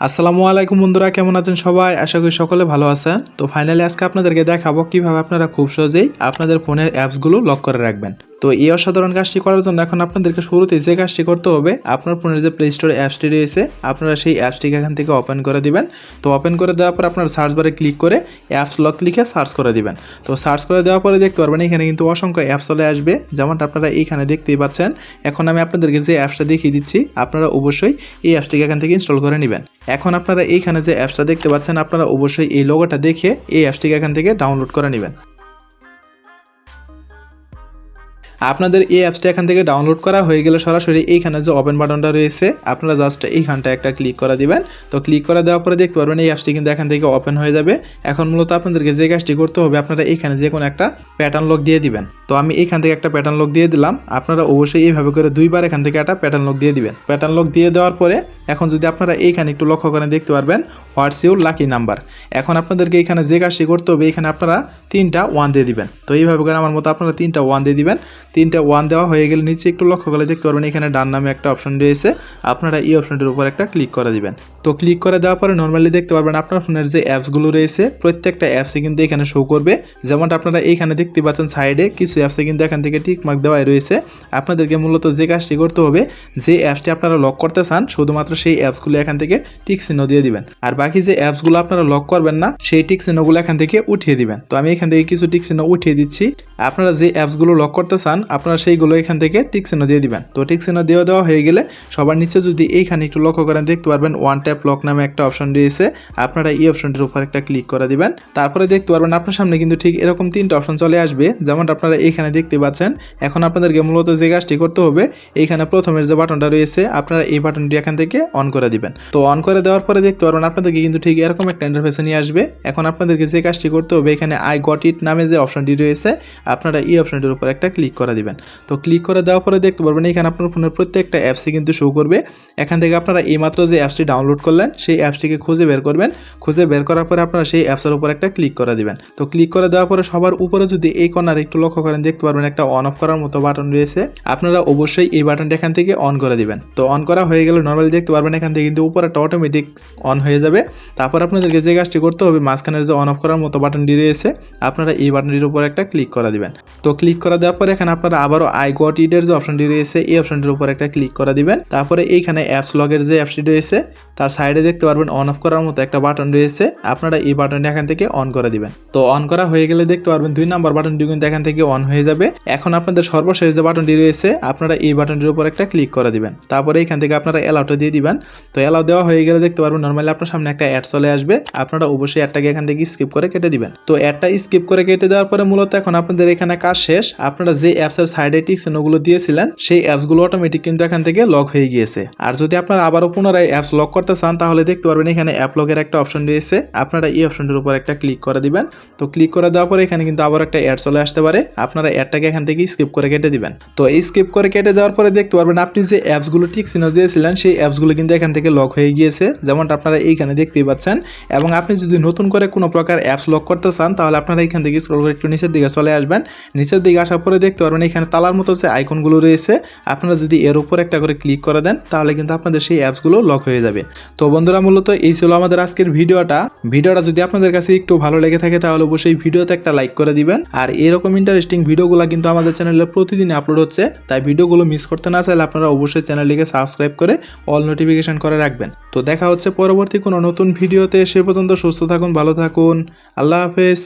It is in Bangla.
আসসালামু আলাইকুম বন্ধুরা, কেমন আছেন সবাই? আশা করি সকলে ভালো আছেন। তো ফাইনালি আজকে আপনাদেরকে দেখাবো কীভাবে আপনারা খুব সহজেই আপনাদের ফোনের অ্যাপসগুলো লক করে রাখবেন। তো এই অসাধারণ কাজটি করার জন্য এখন আপনাদেরকে শুরুতে যে কাজটি করতে হবে, আপনার ফোনের যে প্লে স্টোর অ্যাপসটি রয়েছে, আপনারা সেই অ্যাপসটিকে এখান থেকে ওপেন করে দিবেন। তো ওপেন করে দেওয়ার পর আপনার সার্চ বারে ক্লিক করে অ্যাপস লক লিখে সার্চ করে দিবেন। তো সার্চ করে দেওয়ার পরে দেখতে পারবেন এখানে কিন্তু অসংখ্য অ্যাপস চলে আসবে, যেমনটা আপনারা এইখানে দেখতেই পাচ্ছেন। এখন আমি আপনাদেরকে যে অ্যাপসটা দেখিয়ে দিচ্ছি, আপনারা অবশ্যই এই অ্যাপসটিকে এখান থেকে ইনস্টল করে নেবেন। এখন আপনারা এইখানে যে অ্যাপসটা দেখতে পাচ্ছেন, আপনারা অবশ্যই এই লোগোটা দেখে এই অ্যাপসটিকে এখান থেকে ডাউনলোড করে নেবেন। আপনাদের এই অ্যাপসটা এখান থেকে ডাউনলোড করা হয়ে গেলে সরাসরি এইখানে যে ওপেন বাটনটা রয়েছে, আপনারা জাস্ট এইখানটা একটা ক্লিক করা দিবেন। তো ক্লিক করা দেওয়ার পরে দেখতে পারবেন এই অ্যাপসটি কিন্তু এখান থেকে ওপেন হয়ে যাবে। এখন মূলত আপনাদেরকে যে কাজটি করতে হবে, আপনারা এইখানে যে কোনো একটা প্যাটার্ন লক দিয়ে দিবেন। তো আমি এখান থেকে একটা প্যাটার্ন লক দিয়ে দিলাম। আপনারা অবশ্যই এইভাবে করে দুইবার এখান থেকে একটা প্যাটার্ন লক দিয়ে দিবেন। প্যাটার্ন লক দিয়ে দেওয়ার পরে এখন যদি আপনারা এইখানে একটু লক্ষ্য করে দেখতে পারবেন হোয়াটস ইউর লাকি নাম্বার এখন আপনাদেরকে এখানে যে কাজটি করতে হবে, এখানে আপনারা তিনটা ওয়ান দিয়ে দিবেন। তো এইভাবে করে আমার মতো আপনারা তিনটা ওয়ান দিয়ে দিবেন। তিনটা ওয়ান দেওয়া হয়ে গেলে নিচে একটু লক্ষ্য করে দেখতে পারবেন, এখানে ডান নামে একটা অপশন রয়েছে। আপনারা এই অপশনটির উপর একটা ক্লিক করে দিবেন। তো ক্লিক করে দেওয়ার পরে নর্মালি দেখতে পারবেন আপনার ফোনের যে অ্যাপসগুলো রয়েছে, প্রত্যেকটা অ্যাপসে কিন্তু এখানে শো করবে। যেমনটা আপনারা এইখানে দেখতে পাচ্ছেন সাইডে কিছু অ্যাপসে কিন্তু এখান থেকে টিক মার্ক দেওয়াই রয়েছে। আপনাদেরকে মূলত যে কাজটি করতে হবে, যে অ্যাপসটি আপনারা লক করতে চান, শুধুমাত্র সেই অ্যাপসগুলো এখান থেকে টিক চিহ্ন দিয়ে দিবেন। আর বাকি যে অ্যাপসগুলো আপনারা লক করবেন না, সেই টিক চিহ্নগুলো এখান থেকে উঠিয়ে দিবেন। তো আমি এখান থেকে কিছু টিক চিহ্ন উঠিয়ে দিচ্ছি। আপনারা যে অ্যাপসগুলো লক করতে চান, আপনারা সেইগুলো এখান থেকে টিক চিহ্ন দিয়ে দিবেন। তো টিক চিহ্ন দিয়ে দেওয়া হয়ে গেলে সবার নিচে যদি এইখানে একটু লক্ষ্য করেন, দেখতে পারবেন ওয়ান ট্যাপ লক নামে একটা অপশন রয়েছে। আপনারা এই অপশনটির উপর একটা ক্লিক করে দিবেন। তারপরে দেখতে পারবেন আপনার সামনে কিন্তু ঠিক এরকম তিনটা অপশন চলে আসবে। যেমন আপনারা এইখানে দেখতে পাচ্ছেন, এখন আপনাদেরকে মূলত যে কাজটি করতে হবে, এইখানে প্রথমের যে বাটনটা রয়েছে, আপনারা এই বাটনটি এখান থেকে অন করে দিবেন। তো অন করে দেওয়ার পরে দেখতে পারবেন, আপনাদেরকে কিন্তু ঠিক এরকম একটা ইন্টারফেসে নিয়ে আসবে। এখন আপনাদেরকে যে কাজটি করতে হবে, এখানে আই গট ইট নামে যে অপশনটি রয়েছে, আপনারা এই অপশনটির উপর একটা ক্লিক করে দিবেন। তো ক্লিক করে দেওয়ার পরে দেখতে পারবেন, এখানে আপনার ফোনের প্রত্যেকটা অ্যাপসই কিন্তু শো করবে। এখান থেকে আপনারা এইমাত্র যে অ্যাপসটি ডাউনলোড করলেন, সেই অ্যাপসটিকে খুঁজে বের করবেন। খুঁজে বের করার পরে আপনারা সেই অ্যাপসের উপর একটা ক্লিক করে দিবেন। তো ক্লিক করে দেওয়ার পরে সবার উপরে যদি এই কর্নারে একটু লক্ষ্য করেন দেখতে পারবেন একটা অন অফ করার মতো বাটন রয়েছে। আপনারা অবশ্যই এই বাটনটা এখান থেকে অন করে দিবেন। তো অন করা হয়ে গেলে নর্মালি দেখতে পারবেন এখান থেকে কিন্তু উপরে একটা অটোমেটিক অন হয়ে যাবে। তারপর আপনাদেরকে যে কাজটি করতে হবে, মাঝখানের যে অন অফ করার মতো বাটনটি রয়েছে, আপনারা এই বাটনটির উপর একটা ক্লিক করে দিবেন। তো ক্লিক করা দেওয়ার পরে এখানে আপনারা আবারও আই গট ইটের যে অপশনটি রয়েছে, এই অপশনটির উপর একটা ক্লিক করে দিবেন। তারপরে এইখানে অ্যাপস লগের যে অ্যাপসটি রয়েছে, তার সাইডে দেখতে পারবেন অন অফ করার মতো একটা বাটন রয়েছে। আপনারা এই বাটনটি এখান থেকে অন করে দিবেন। তো অন করা হয়ে গেলে দেখতে পারবেন দুই নাম্বার বাটনটি কিন্তু এখান থেকে অন হয়ে যাবে। এখন আপনাদের সর্বশেষ যে বাটনটি রয়েছে, আপনারা এই বাটনটির উপর একটা ক্লিক করে দিবেন। তারপরে এখান থেকে আপনারা অ্যালাউটা দিয়ে দিবেন। তো অ্যালাউ দেওয়া হয়ে গেলে দেখতে পারবেন, নর্মালি আপনার সামনে একটা অ্যাড চলে আসবে। আপনারা অবশ্যই অ্যাডটাকে এখান থেকে স্কিপ করে কেটে দিবেন। তো অ্যাডটা স্কিপ করে কেটে দেওয়ার পরে মূলত এখন আপনাদের এখানে কাজ শেষ। আপনারা যে অ্যাপসের সাইডে টিক চিহ্নগুলো দিয়েছিলেন, সেই অ্যাপসগুলো অটোমেটিক কিন্তু এখান থেকে লক হয়ে গিয়েছে। আর যদি আপনারা আবারও পুনরায় অ্যাপস লক করতে চান, তাহলে দেখতে পারবেন এখানে অ্যাপ লগের একটা অপশন রয়েছে। আপনারা এই অপশনটির উপর একটা ক্লিক করে দিবেন। তো ক্লিক করে দেওয়ার পরে এখানে কিন্তু আবার একটা অ্যাড চলে আসতে পারে। আপনারা অ্যাডটাকে এখান থেকে স্কিপ করে কেটে দিবেন। তো এই স্কিপ করে কেটে দেওয়ার পরে দেখতে পারবেন আপনি যে অ্যাপসগুলো ঠিক চিহ্ন দিয়েছিলেন, সেই অ্যাপসগুলো কিন্তু এখান থেকে লক হয়ে গিয়েছে। যেমনটা আপনারা এইখানে দেখতেই পাচ্ছেন। এবং আপনি যদি নতুন করে কোনো প্রকার অ্যাপস লক করতে চান, তাহলে আপনারা এখান থেকে স্ক্রল করে একটু নিচের দিকে চলে আসবেন। নিচের দিকে আসার পরে দেখতে পারবেন এখানে তালার মতো যে আইকনগুলো রয়েছে, আপনারা যদি এর উপর একটা করে ক্লিক করে দেন, তাহলে কিন্তু আপনাদের সেই অ্যাপসগুলো লক হয়ে যাবে। তো বন্ধুরা, মূলত এই ছিল আমাদের আজকের ভিডিওটা। ভিডিওটা যদি আপনাদের কাছে একটু ভালো লেগে থাকে, তাহলে অবশ্যই ভিডিওতে একটা লাইক করে দিবেন। আর এরকম ইন্টারেস্টিং ভিডিওগুলো কিন্তু আমাদের চ্যানেলে প্রতিদিন আপলোড হচ্ছে, তাই ভিডিওগুলো মিস করতে না চাইলে আপনারা অবশ্যই চ্যানেলটিকে সাবস্ক্রাইব করে অল নোটিফিকেশন করে রাখবেন। তো দেখা হচ্ছে পরবর্তী কোনো নতুন ভিডিওতে সে পর্যন্ত সুস্থ থাকুন, ভালো থাকুন, আল্লাহ হাফেজ।